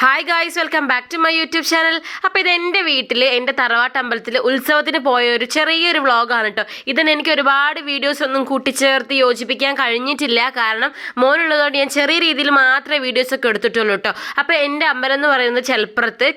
Hi guys welcome back to my YouTube channel അപ്പോൾ ഇത് എന്റെ വീട്ടിൽ എന്റെ തറവാട്ട് അമ്പലത്തിൽ ഉത്സവത്തിന് പോയ ഒരു ചെറിയൊരു വ്ളോഗാണ് കേട്ടോ ഇതിന് എനിക്ക് ഒരുപാട് വീഡിയോസ് ഒന്നും കൂട്ടിച്ചേർത്ത് യോജിപ്പിക്കാൻ കഴിഞ്ഞിട്ടില്ല. കാരണം മോനുള്ളതുകൊണ്ട് ഞാൻ ചെറിയ രീതിയിൽ മാത്രമേ വീഡിയോസ് ഒക്കെ എടുത്തിട്ടുള്ളൂ കേട്ടോ അപ്പോൾ എന്റെ അമ്പലം എന്ന് പറയുന്നത് ചെലപ്പുറത്ത്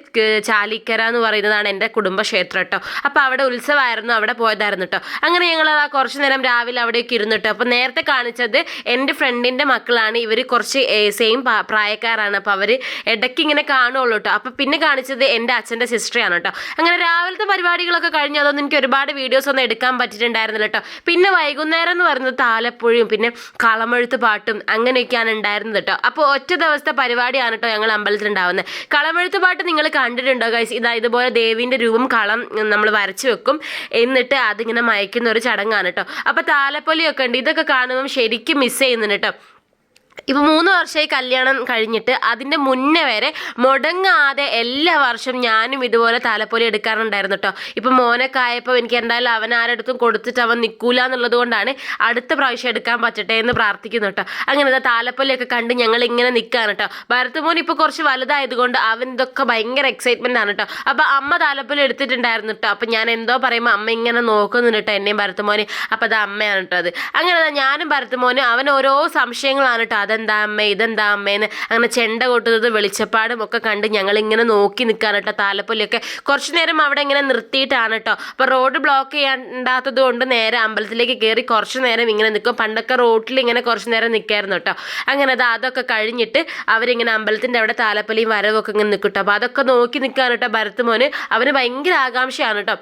ചാലിക്കര എന്ന് പറയുന്നതാണ് എന്റെ കുടുംബക്ഷേത്രം കേട്ടോ അപ്പോൾ അവിടെ ഉത്സവമായിരുന്നു അവിടെ പോയതായിരുന്നു കേട്ടോ അങ്ങനെ ഞങ്ങൾ ആ കുറച്ച് നേരം രാവിലെ അവിടേക്ക് ഇരുന്നു കേട്ടോ അപ്പോൾ നേരത്തെ കാണിച്ചത് എന്റെ ഫ്രണ്ടിന്റെ മക്കളാണ്. ഇവർ കുറച്ച് സെയിം പ്രായക്കാരാണ്. അപ്പോൾ അവർ ഇടയ്ക്ക് ഇങ്ങനെ കാണുള്ളൂ കേട്ടോ. അപ്പോൾ പിന്നെ കാണിച്ചത് എന്റെ അച്ഛന്റെ സിസ്റ്ററാണ് കേട്ടോ. അങ്ങനെ രാവിലത്തെ പരിപാടികളൊക്കെ കഴിഞ്ഞ് അതൊന്നും എനിക്ക് ഒരുപാട് വീഡിയോസ് ഒന്നും എടുക്കാൻ പറ്റിയിട്ടുണ്ടായിരുന്നില്ല കേട്ടോ. പിന്നെ വൈകുന്നേരം എന്ന് പറയുന്നത് താലപ്പൊഴിയും പിന്നെ കളമെഴുത്ത് പാട്ടും അങ്ങനെയൊക്കെയാണ് ഉണ്ടായിരുന്നത് കേട്ടോ. അപ്പോൾ ഒറ്റ ദിവസത്തെ പരിപാടിയാണ് കേട്ടോ ഞങ്ങൾ അമ്പലത്തിൽ ഉണ്ടാവുന്നത്. കളമെഴുത്ത് പാട്ട് നിങ്ങൾ കണ്ടിട്ടുണ്ടോ ഗൈസ് ഇതാ ഇതുപോലെ ദേവീന്റെ രൂപം കളം നമ്മൾ വരച്ചു വെക്കും. എന്നിട്ട് അതിങ്ങനെ മയക്കുന്ന ഒരു ചടങ്ങാണ് കേട്ടോ. അപ്പോൾ താലപ്പൊലിയൊക്കെ ഉണ്ട്. ഇതൊക്കെ കാണുമ്പം ശരിക്കും മിസ് ചെയ്യുന്നുണ്ട് കേട്ടോ. ഇപ്പം മൂന്ന് വർഷമായി കല്യാണം കഴിഞ്ഞിട്ട് അതിന്റെ മുന്നേ വരെ മുടങ്ങാതെ എല്ലാ വർഷവും ഞാനും ഇതുപോലെ തലപ്പൊലി എടുക്കാറുണ്ടായിരുന്നു കേട്ടോ ഇപ്പോൾ മോനൊക്കെ ആയപ്പോൾ എനിക്ക് എന്തായാലും അവൻ ആരടുത്തും കൊടുത്തിട്ട് അവൻ നിൽക്കൂല എന്നുള്ളത് കൊണ്ടാണ് അടുത്ത പ്രാവശ്യം എടുക്കാൻ പറ്റട്ടെ എന്ന് പ്രാർത്ഥിക്കുന്നു കേട്ടോ അങ്ങനെ ഇതാ താലപ്പൊലിയൊക്കെ കണ്ട് ഞങ്ങൾ ഇങ്ങനെ നിൽക്കുകയാണ് കേട്ടോ ഭരതമോൻ ഇപ്പോൾ കുറച്ച് വലുതായതുകൊണ്ട് അവൻ ഇതൊക്കെ ഭയങ്കര എക്സൈറ്റ്മെന്റ് ആണ് കേട്ടോ അപ്പോൾ അമ്മ താലപ്പൊലി എടുത്തിട്ടുണ്ടായിരുന്നു കേട്ടോ അപ്പോൾ ഞാൻ എന്തോ പറയുമ്പോൾ അമ്മ ഇങ്ങനെ നോക്കുന്നുണ്ട് കേട്ടോ എന്നെയും ഭരതമോനെ അപ്പോൾ അത് അമ്മയാണ് കേട്ടോ അത്. അങ്ങനെ ഞാനും ഭരതമോനും അവൻ ഓരോ സംശയങ്ങളാണ് കേട്ടോ അതെന്താ അമ്മ? ഇതെന്താ അമ്മേന്ന് അങ്ങനെ ചെണ്ട കൊട്ടുന്നത് വെളിച്ചപ്പാടും ഒക്കെ കണ്ട് ഞങ്ങളിങ്ങനെ നോക്കി നിൽക്കാൻ കേട്ടോ താലപ്പൊലിയൊക്കെ. കുറച്ച് നേരം അവിടെ ഇങ്ങനെ നിർത്തിയിട്ടാണ് കേട്ടോ. അപ്പോൾ റോഡ് ബ്ലോക്ക് ചെയ്യാണ്ടാത്തത് കൊണ്ട് നേരെ അമ്പലത്തിലേക്ക് കയറി കുറച്ചു നേരം ഇങ്ങനെ നിൽക്കും. പണ്ടൊക്കെ റോട്ടിൽ ഇങ്ങനെ കുറച്ചു നേരം നിൽക്കായിരുന്നു കേട്ടോ. അങ്ങനെ അത് അതൊക്കെ കഴിഞ്ഞിട്ട് അവരിങ്ങനെ അമ്പലത്തിന്റെ അവിടെ താലപ്പൊലിയും വരവൊക്കെ ഇങ്ങനെ നിൽക്കും കേട്ടോ. അപ്പോൾ അതൊക്കെ നോക്കി നിൽക്കാൻ കേട്ടോ ഭരത് മോന്. അവന് ഭയങ്കര ആകാംക്ഷയാണ് കേട്ടോ.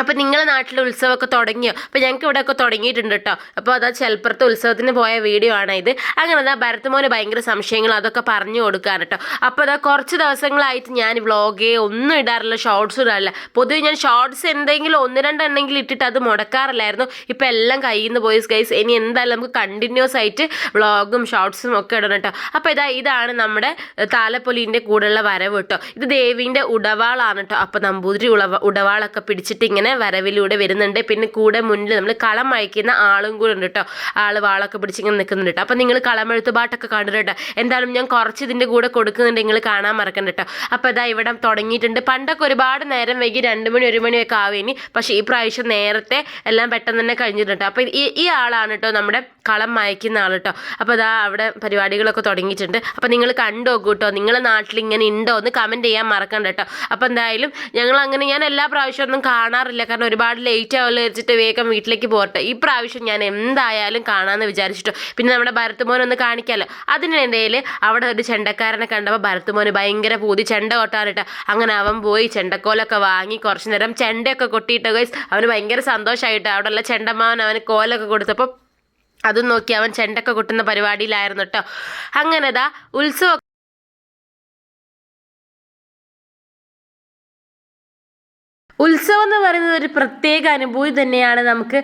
അപ്പോൾ നിങ്ങളെ നാട്ടിൽ ഉത്സവമൊക്കെ തുടങ്ങിയോ? അപ്പോൾ ഞങ്ങൾക്ക് ഇവിടെയൊക്കെ തുടങ്ങിയിട്ടുണ്ട് കേട്ടോ അപ്പോൾ അതാ ചിലപ്പുറത്തെ ഉത്സവത്തിന് പോയ വീഡിയോ ആണ് ഇത്. അങ്ങനെ അതാ ഭരത്മോന് ഭയങ്കര സംശയങ്ങൾ അതൊക്കെ പറഞ്ഞു കൊടുക്കാൻ കേട്ടോ അപ്പോൾ അതാ കുറച്ച് ദിവസങ്ങളായിട്ട് ഞാൻ വ്ളോഗേ ഒന്നും ഇടാറില്ല ഷോർട്സ് ഇടാറില്ല. പൊതുവെ ഞാൻ ഷോർട്സ് എന്തെങ്കിലും ഒന്ന് രണ്ടെണ്ണെങ്കിലും ഇട്ടിട്ട് അത് മുടക്കാറില്ലായിരുന്നു. ഇപ്പോൾ എല്ലാം കയ്യിൽ നിന്ന് പോയി. ഗൈസ് ഇനി എന്തായാലും നമുക്ക് കണ്ടിന്യൂസ് ആയിട്ട് വ്ളോഗും ഷോർട്സും ഒക്കെ ഇടണം കേട്ടോ അപ്പോൾ ഇതാ ഇതാണ് നമ്മുടെ താലപ്പൊലിന്റെ കൂടെയുള്ള വരവ് കേട്ടോ ഇത് ദേവീന്റെ ഉടവാളാണ് കേട്ടോ അപ്പോൾ നമ്പൂതിരി ഉടവാളൊക്കെ പിടിച്ചിട്ട് ഇങ്ങനെ വരവിലൂടെ വരുന്നുണ്ട്. പിന്നെ കൂടെ മുന്നിൽ നമ്മൾ കളം അയക്കുന്ന ആളും കൂടെ ഉണ്ട് കേട്ടോ ആൾ വാളൊക്കെ പിടിച്ച് ഇങ്ങനെ നിൽക്കുന്നുണ്ട് കേട്ടോ അപ്പം നിങ്ങൾ കളമെഴുത്ത് പാട്ടൊക്കെ കണ്ടിട്ട് എന്തായാലും ഞാൻ കുറച്ച് ഇതിന്റെ കൂടെ കൊടുക്കുന്നുണ്ട് നിങ്ങൾ കാണാൻ മറക്കണ്ട കേട്ടോ അപ്പോൾ ഇതാ ഇവിടെ തുടങ്ങിയിട്ടുണ്ട്. പണ്ടൊക്കെ ഒരുപാട് നേരം വൈകി രണ്ട് മണി ഒരു മണിയൊക്കെ ആവേനി. പക്ഷേ ഈ പ്രാവശ്യം നേരത്തെ എല്ലാം പെട്ടെന്ന് തന്നെ കഴിഞ്ഞിട്ടുണ്ട് അപ്പോൾ ഈ ഈ ആളാണ് കേട്ടോ നമ്മുടെ കളം മായ്ക്കുന്ന ആൾ കേട്ടോ അപ്പോൾ അതാ അവിടെ പരിപാടികളൊക്കെ തുടങ്ങിയിട്ടുണ്ട്. അപ്പോൾ നിങ്ങൾ കണ്ടു കൂട്ടോ നിങ്ങളെ നാട്ടിൽ ഇങ്ങനെ ഉണ്ടോ എന്ന് കമന്റ് ചെയ്യാൻ മറക്കണ്ട കേട്ടോ അപ്പോൾ എന്തായാലും ഞങ്ങൾ അങ്ങനെ ഞാൻ എല്ലാ പ്രാവശ്യം ഒന്നും കാണാറില്ല. കാരണം ഒരുപാട് ലേറ്റ് ആവുമല്ലോ വെച്ചിട്ട് വേഗം വീട്ടിലേക്ക് പോരട്ടെ. ഈ പ്രാവശ്യം ഞാൻ എന്തായാലും കാണാമെന്ന് വിചാരിച്ചിട്ടോ. പിന്നെ നമ്മുടെ ഭരത്തുമോൻ ഒന്ന് കാണിക്കാമല്ലോ അതിനിടയിൽ അവിടെ ഒരു ചെണ്ടക്കാരനെ കണ്ടപ്പോൾ ഭരത്തുമോന് ഭയങ്കര പൂതി. ചെണ്ട കൊട്ടാനിട്ട് അങ്ങനെ അവൻ പോയി ചെണ്ടക്കോലൊക്കെ വാങ്ങി കുറച്ച് നേരം ചെണ്ടയൊക്കെ കൊട്ടിയിട്ട് അവന് ഭയങ്കര സന്തോഷമായിട്ട് അവിടെയുള്ള ചെണ്ടമാവൻ അവന് കോലൊക്കെ കൊടുത്തപ്പോൾ അതും നോക്കി അവൻ ചെണ്ടൊക്കെ കൊട്ടുന്ന പരിപാടിയിലായിരുന്നു കേട്ടോ അങ്ങനെ ദാ ഉത്സവം ഉത്സവം എന്ന് പറയുന്നത് ഒരു പ്രത്യേക അനുഭൂതി തന്നെയാണ്. നമുക്ക്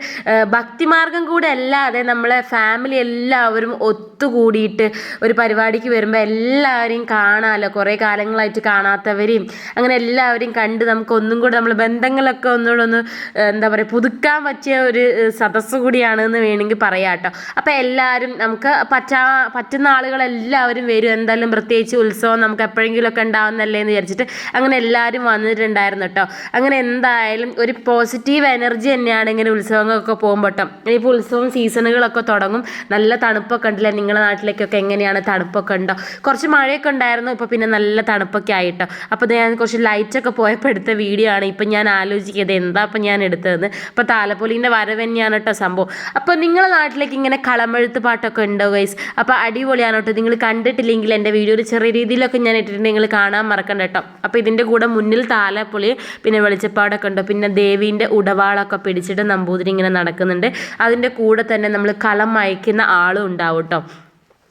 ഭക്തിമാർഗം കൂടെ അല്ലാതെ നമ്മളെ ഫാമിലി എല്ലാവരും ഒത്തുകൂടിയിട്ട് ഒരു പരിപാടിക്ക് വരുമ്പോൾ എല്ലാവരെയും കാണാമല്ലോ കുറേ കാലങ്ങളായിട്ട് കാണാത്തവരെയും അങ്ങനെ എല്ലാവരെയും കണ്ട് നമുക്ക് ഒന്നും കൂടെ നമ്മൾ ബന്ധങ്ങളൊക്കെ ഒന്നുകൂടെ ഒന്ന് എന്താ പറയുക പുതുക്കാൻ പറ്റിയ ഒരു സദസ്സ് കൂടിയാണ് എന്ന് വേണമെങ്കിൽ പറയാം കേട്ടോ. അപ്പോൾ എല്ലാവരും നമുക്ക് പറ്റാ പറ്റുന്ന ആളുകളെല്ലാവരും വരും. എന്തായാലും പ്രത്യേകിച്ച് ഉത്സവം നമുക്ക് എപ്പോഴെങ്കിലുമൊക്കെ ഉണ്ടാവുന്നല്ലേ എന്ന് വിചാരിച്ചിട്ട് അങ്ങനെ എല്ലാവരും വന്നിട്ടുണ്ടായിരുന്നു കേട്ടോ. അങ്ങനെ എന്തായാലും ഒരു പോസിറ്റീവ് എനർജി തന്നെയാണ് ഇങ്ങനെ ഉത്സവങ്ങളൊക്കെ പോകുമ്പോൾ കേട്ടോ. ഇനിയിപ്പോൾ ഉത്സവം സീസണുകളൊക്കെ തുടങ്ങും. നല്ല തണുപ്പൊക്കെ ഉണ്ടല്ലേ? നിങ്ങളുടെ നാട്ടിലേക്കൊക്കെ എങ്ങനെയാണ് തണുപ്പൊക്കെ ഉണ്ടോ? കുറച്ച് മഴയൊക്കെ ഉണ്ടായിരുന്നു ഇപ്പോൾ പിന്നെ നല്ല തണുപ്പൊക്കെ ആയിട്ടോ. അപ്പോൾ ഞാൻ കുറച്ച് ലൈറ്റൊക്കെ പോയപ്പോൾ എടുത്ത വീഡിയോ ആണ്. ഇപ്പം ഞാൻ ആലോചിക്കുന്നത് എന്താ ഇപ്പം ഞാൻ എടുത്തതെന്ന്. അപ്പോൾ താലപ്പൊലീന്റെ വരവ് തന്നെയാണ് കേട്ടോ സംഭവം. അപ്പോൾ നിങ്ങളുടെ നാട്ടിലേക്ക് ഇങ്ങനെ കളമെഴുത്ത് പാട്ടൊക്കെ ഉണ്ടോ ഗൈസ് അപ്പോൾ അടിപൊളിയാണ് കേട്ടോ. നിങ്ങൾ കണ്ടിട്ടില്ലെങ്കിൽ എന്റെ വീഡിയോ ഒരു ചെറിയ രീതിയിലൊക്കെ ഞാൻ ഇട്ടിട്ടുണ്ട്. നിങ്ങൾ കാണാൻ മറക്കണ്ട കേട്ടോ. അപ്പോൾ ഇതിന്റെ കൂടെ മുന്നിൽ താലപ്പൊലി പിന്നെ വെളിച്ചപ്പാടൊക്കെ ഉണ്ട്. പിന്നെ ദേവീന്റെ ഉടവാളൊക്കെ പിടിച്ചിട്ട് നമ്പൂതിരി ഇങ്ങനെ നടക്കുന്നുണ്ട്. അതിന്റെ കൂടെ തന്നെ നമ്മൾ കളം അയക്കുന്ന ആളും ഉണ്ടാവും കേട്ടോ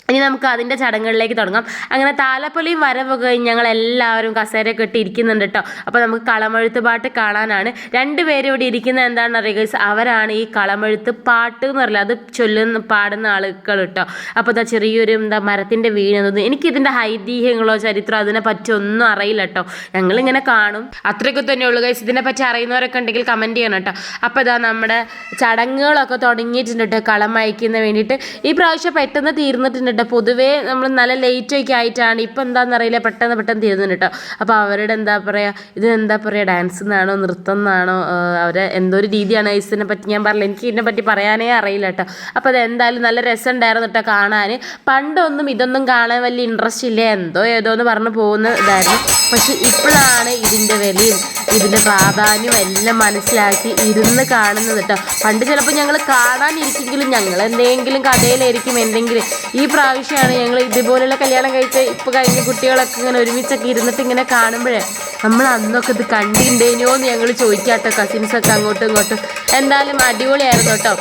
ഇനി നമുക്ക് അതിന്റെ ചടങ്ങുകളിലേക്ക് തുടങ്ങാം. അങ്ങനെ താലപ്പൊലിയും വരവൊക്കെ കഴിഞ്ഞ് ഞങ്ങൾ എല്ലാവരും കസേരയൊക്കെ ഇട്ട് ഇരിക്കുന്നുണ്ട് കേട്ടോ അപ്പോൾ നമുക്ക് കളമെഴുത്ത് പാട്ട് കാണാനാണ്. രണ്ടുപേരും ഇവിടെ ഇരിക്കുന്നത് എന്താണെന്ന് അറിയുക? അവരാണ് ഈ കളമെഴുത്ത് പാട്ട് എന്ന് പറയുന്നത് അത് ചൊല്ലുന്ന പാടുന്ന ആളുകൾ കേട്ടോ അപ്പോൾ ഇതാ ചെറിയൊരു എന്താ മരത്തിന്റെ വീഴുന്നത് എനിക്കിതിന്റെ ഐതിഹ്യങ്ങളോ ചരിത്രമോ അതിനെ പറ്റി ഒന്നും അറിയില്ല കേട്ടോ ഞങ്ങളിങ്ങനെ കാണും. അത്രയൊക്കെ ഉള്ളു ഗൈസ് ഇതിനെ പറ്റി അറിയുന്നവരൊക്കെ ഉണ്ടെങ്കിൽ കമന്റ് ചെയ്യണം കേട്ടോ അപ്പോൾ ഇതാ നമ്മുടെ ചടങ്ങുകളൊക്കെ തുടങ്ങിയിട്ടുണ്ട് കേട്ടോ കളം അയക്കുന്ന വേണ്ടിയിട്ട്. ഈ പ്രാവശ്യം പെട്ടെന്ന് തീർന്നിട്ടുണ്ട് കേട്ടോ പൊതുവേ നമ്മൾ നല്ല ലേറ്റൊക്കെ ആയിട്ടാണ്. ഇപ്പം എന്താണെന്നറിയില്ല പെട്ടെന്ന് പെട്ടെന്ന് തീരുന്നുണ്ട് കേട്ടോ അപ്പോൾ അവരുടെ എന്താ പറയുക ഇത് എന്താ പറയുക ഡാൻസ് എന്നാണോ നൃത്തം എന്നാണോ അവരെ എന്തോ ഒരു രീതിയാണ് ഐസിനെ പറ്റി ഞാൻ പറഞ്ഞില്ല എനിക്ക് ഇതിനെ പറ്റി പറയാനേ അറിയില്ല കേട്ടോ അപ്പോൾ അത് എന്തായാലും നല്ല രസമുണ്ടായിരുന്നു കേട്ടോ കാണാൻ പണ്ടൊന്നും ഇതൊന്നും കാണാൻ വലിയ ഇൻട്രസ്റ്റ് ഇല്ല. എന്തോ ഏതോ എന്ന് പറഞ്ഞു പോകുന്ന ഇതായിരുന്നു. പക്ഷെ ഇപ്പോഴാണ് ഇതിന്റെ വിലയും ഇതിന്റെ പ്രാധാന്യവും എല്ലാം മനസ്സിലാക്കി ഇരുന്ന് കാണുന്നത് കേട്ടോ പണ്ട് ചിലപ്പോൾ ഞങ്ങൾ കാണാനിരിക്കെങ്കിലും ഞങ്ങൾ എന്തെങ്കിലും കഥയിലായിരിക്കും എന്തെങ്കിലും. ഈ പ്രാവശ്യമാണ് ഞങ്ങൾ ഇതുപോലുള്ള കല്യാണം കഴിച്ച ഇപ്പോൾ കഴിഞ്ഞ കുട്ടികളൊക്കെ ഇങ്ങനെ ഒരുമിച്ചൊക്കെ ഇരുന്നിട്ട് ഇങ്ങനെ കാണുമ്പോഴേ നമ്മൾ അന്നൊക്കെ ഇത് കണ്ടിണ്ടേനോ എന്ന് ഞങ്ങൾ ചോദിക്കാട്ടോ കസിൻസൊക്കെ അങ്ങോട്ടും ഇങ്ങോട്ടും. എന്തായാലും അടിപൊളിയായിരുന്നു കേട്ടോ.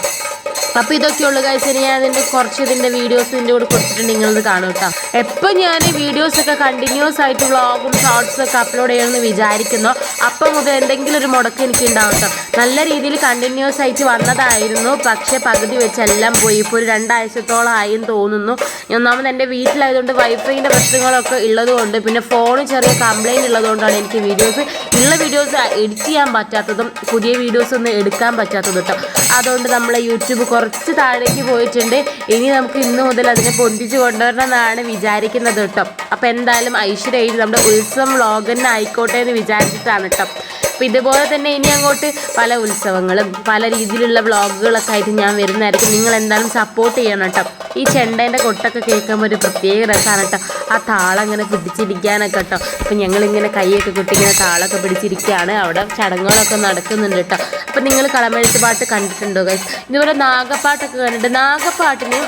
അപ്പോൾ ഇതൊക്കെയുള്ളൂ കാഴ്ച ഞാൻ അതിന്റെ കുറച്ച് ഇതിന്റെ വീഡിയോസ് ഇതിന്റെ കൂടെ കൊടുത്തിട്ടുണ്ട് നിങ്ങളത് കാണും കേട്ടോ. എപ്പോൾ ഞാൻ വീഡിയോസ് ഒക്കെ കണ്ടിന്യൂസ് ആയിട്ട് വ്ളോഗും ഷോർട്സും ഒക്കെ അപ്ലോഡ് ചെയ്യണമെന്ന് വിചാരിക്കുന്നു. അപ്പം മുതൽ എന്തെങ്കിലും ഒരു മുടക്ക് എനിക്ക് ഉണ്ടാവും കേട്ടോ നല്ല രീതിയിൽ കണ്ടിന്യൂസ് ആയിട്ട് വന്നതായിരുന്നു. പക്ഷേ പകുതി വെച്ചെല്ലാം പോയി. ഇപ്പോൾ ഒരു രണ്ടാഴ്ചത്തോളം ആയെന്ന് തോന്നുന്നു. ഒന്നാമത് എന്റെ വീട്ടിലായതുകൊണ്ട് വൈഫൈന്റെ പ്രശ്നങ്ങളൊക്കെ ഉള്ളതുകൊണ്ട് പിന്നെ ഫോണ് ചെറിയ കംപ്ലൈന്റ് ഉള്ളതുകൊണ്ടാണ് എനിക്ക് വീഡിയോസ് ഉള്ള വീഡിയോസ് എഡിറ്റ് ചെയ്യാൻ പറ്റാത്തതും പുതിയ വീഡിയോസ് ഒന്നും എടുക്കാൻ പറ്റാത്തതും കേട്ടോ അതുകൊണ്ട് നമ്മളെ യൂട്യൂബ് കുറച്ച് താഴേക്ക് പോയിട്ടുണ്ട്. ഇനി നമുക്ക് ഇന്ന് മുതൽ അതിനെ പൊന്തിച്ച് കൊണ്ടുവരണം എന്നാണ് വിചാരിക്കുന്നത് കേട്ടോ. അപ്പോൾ എന്തായാലും ഐശ്വര്യ നമ്മുടെ ഉത്സവം വ്ളോഗന്നെ ആയിക്കോട്ടെ എന്ന് വിചാരിച്ചിട്ടാണ് കേട്ടോ. അപ്പോൾ ഇതുപോലെ തന്നെ ഇനി അങ്ങോട്ട് പല ഉത്സവങ്ങളും പല രീതിയിലുള്ള വ്ളോഗുകളൊക്കെ ആയിട്ട് ഞാൻ വരുന്നതായിരിക്കും. നിങ്ങൾ എന്തായാലും സപ്പോർട്ട് ചെയ്യണം കേട്ടോ. ഈ ചെണ്ടേന്റെ കൊട്ടൊക്കെ കേൾക്കുമ്പോൾ ഒരു പ്രത്യേക രസമാണ് കേട്ടോ. ആ താളം ഇങ്ങനെ പിടിച്ചിരിക്കാനൊക്കെ കേട്ടോ. അപ്പം ഞങ്ങളിങ്ങനെ കൈയൊക്കെ കൊട്ടി ഇങ്ങനെ താളമൊക്കെ പിടിച്ചിരിക്കുകയാണ് അവിടെ ചടങ്ങുകളൊക്കെ നടക്കുന്നുണ്ട് കേട്ടോ. അപ്പം നിങ്ങൾ കളമെഴുത്ത് പാട്ട് കണ്ടിട്ടുണ്ടോ ഗൈസ് ഇതുപോലെ നാഗപ്പാട്ടൊക്കെ കണ്ടിട്ട് നാഗപ്പാട്ടിന്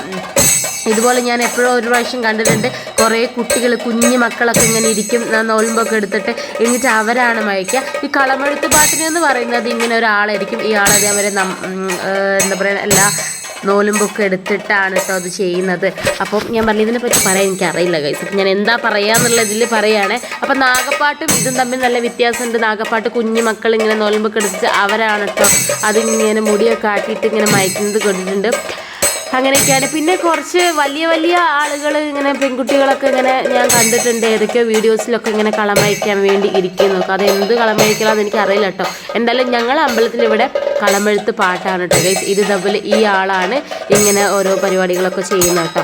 ഇതുപോലെ ഞാൻ എപ്പോഴും ഒരു പ്രാവശ്യം കണ്ടിട്ടുണ്ട്. കുറേ കുട്ടികൾ കുഞ്ഞു മക്കളൊക്കെ ഇങ്ങനെ ഇരിക്കും. നോൽമ്പൊക്കെ എടുത്തിട്ട് എന്നിട്ട് അവരാണ് മയക്കുക ഈ കളമെഴുത്ത് പാട്ടിന് എന്ന് പറയുന്നത് ഇങ്ങനെ ഒരാളായിരിക്കും. ഈ ആൾ അതേപോലെ എന്താ പറയുക എല്ലാ നോലുമ്പൊക്കെ എടുത്തിട്ടാണ് കേട്ടോ അത് ചെയ്യുന്നത്. അപ്പം ഞാൻ പറഞ്ഞു ഇതിനെപ്പറ്റി പറയാൻ എനിക്കറിയില്ല കൈസ് ഞാൻ എന്താ പറയാന്നുള്ള ഇതിൽ പറയുകയാണേ അപ്പം നാഗപ്പാട്ടും ഇതും തമ്മിൽ നല്ല വ്യത്യാസമുണ്ട്. നാഗപ്പാട്ട് കുഞ്ഞു മക്കൾ ഇങ്ങനെ നോലുമ്പൊക്കെ എടുത്തിട്ട് അവരാണ് കേട്ടോ അതിങ്ങനെ മുടിയൊക്കെ ആക്കിയിട്ട് ഇങ്ങനെ മയക്കുന്നത് കൊണ്ടിട്ടുണ്ട്. അങ്ങനെയൊക്കെയാണ്. പിന്നെ കുറച്ച് വലിയ വലിയ ആളുകൾ ഇങ്ങനെ പെൺകുട്ടികളൊക്കെ ഇങ്ങനെ ഞാൻ കണ്ടിട്ടുണ്ട്. ഏതൊക്കെയോ വീഡിയോസിലൊക്കെ ഇങ്ങനെ കളമഴിക്കാൻ വേണ്ടി ഇരിക്കുന്നു. അത് എന്ത് കളമഴിക്കലാന്ന് എനിക്ക് അറിയില്ല കേട്ടോ. എന്തായാലും ഞങ്ങൾ അമ്പലത്തിൽ ഇവിടെ കളമെഴുത്ത് പാട്ടാണ് കേട്ടോ ഇത് തമ്മിൽ ഈ ആളാണ് ഇങ്ങനെ ഓരോ പരിപാടികളൊക്കെ ചെയ്യുന്നത് കേട്ടോ.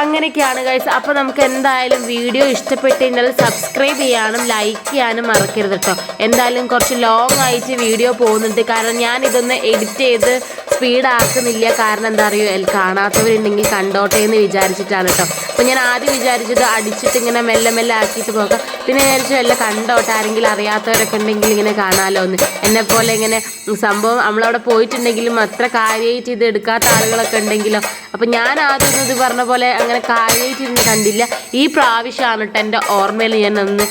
അങ്ങനെയൊക്കെയാണ് ഗൈസ് അപ്പോൾ നമുക്ക് എന്തായാലും വീഡിയോ ഇഷ്ടപ്പെട്ടുകഴിഞ്ഞാൽ സബ്സ്ക്രൈബ് ചെയ്യാനും ലൈക്ക് ചെയ്യാനും മറക്കരുത് കേട്ടോ. എന്തായാലും കുറച്ച് ലോങ് ആയിട്ട് വീഡിയോ പോകുന്നുണ്ട്. കാരണം ഞാൻ ഇതൊന്ന് എഡിറ്റ് ചെയ്ത് സ്പീഡാക്കുന്നില്ല. കാരണം എന്താ അറിയോ കാണാത്തവരുണ്ടെങ്കിൽ കണ്ടോട്ടെ എന്ന് വിചാരിച്ചിട്ടാണ് കേട്ടോ അപ്പോൾ ഞാൻ ആദ്യം വിചാരിച്ചത് അടിച്ചിട്ട് ഇങ്ങനെ മെല്ലെ മെല്ലെ ആക്കിയിട്ട് പോകാം. പിന്നെ വിചാരിച്ചു വല്ല കണ്ടോട്ടെ ആരെങ്കിലും അറിയാത്തവരൊക്കെ ഉണ്ടെങ്കിൽ ഇങ്ങനെ കാണാമല്ലോ എന്ന് എന്നെ പോലെ ഇങ്ങനെ സംഭവം നമ്മളവിടെ പോയിട്ടുണ്ടെങ്കിലും അത്ര കാര്യമായിട്ട് ഇത് എടുക്കാത്ത ആളുകളൊക്കെ ഉണ്ടെങ്കിലോ. അപ്പം ഞാൻ ആദ്യം ഇത് പറഞ്ഞ പോലെ അങ്ങനെ കാര്യമായിട്ട് ഇരുന്ന് കണ്ടില്ല. ഈ പ്രാവശ്യമാണ് കേട്ടോ എന്റെ ഓർമ്മയിൽ ഞാൻ ഒന്ന്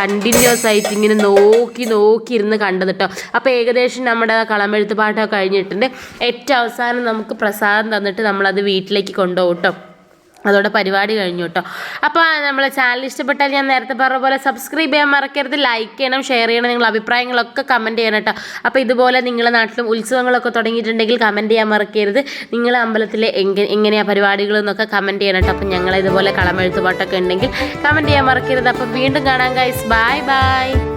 കണ്ടിന്യൂസ് ആയിട്ട് ഇങ്ങനെ നോക്കി നോക്കി ഇരുന്ന് കണ്ടത് കേട്ടോ അപ്പോൾ ഏകദേശം നമ്മുടെ കളമെഴുത്ത് പാട്ടൊക്കെ കഴിഞ്ഞിട്ടുണ്ട്. ഏറ്റവും അവസാനം നമുക്ക് പ്രസാദം തന്നിട്ട് നമ്മളത് വീട്ടിലേക്ക് കൊണ്ടുപോകും കേട്ടോ അതോടെ പരിപാടി കഴിഞ്ഞു കേട്ടോ അപ്പോൾ നമ്മളെ ചാനൽ ഇഷ്ടപ്പെട്ടാൽ ഞാൻ നേരത്തെ പറഞ്ഞ പോലെ സബ്സ്ക്രൈബ് ചെയ്യാൻ മറക്കരുത്. ലൈക്ക് ചെയ്യണം ഷെയർ ചെയ്യണം നിങ്ങളുടെ അഭിപ്രായങ്ങളൊക്കെ കമന്റ് ചെയ്യണം കേട്ടോ. അപ്പോൾ ഇതുപോലെ നിങ്ങളുടെ നാട്ടിലും ഉത്സവങ്ങളൊക്കെ തുടങ്ങിയിട്ടുണ്ടെങ്കിൽ കമന്റ് ചെയ്യാൻ മറക്കരുത്. നിങ്ങളെ അമ്പലത്തിലെ എങ്ങനെ എങ്ങനെയാണ് പരിപാടികൾ എന്നൊക്കെ കമന്റ് ചെയ്യണം കേട്ടോ. അപ്പോൾ ഞങ്ങൾ ഇതുപോലെ കളമെഴുത്തുപാട്ടൊക്കെ ഉണ്ടെങ്കിൽ കമന്റ് ചെയ്യാൻ മറക്കരുത്. അപ്പോൾ വീണ്ടും കാണാം ഗൈസ് ബൈ ബൈ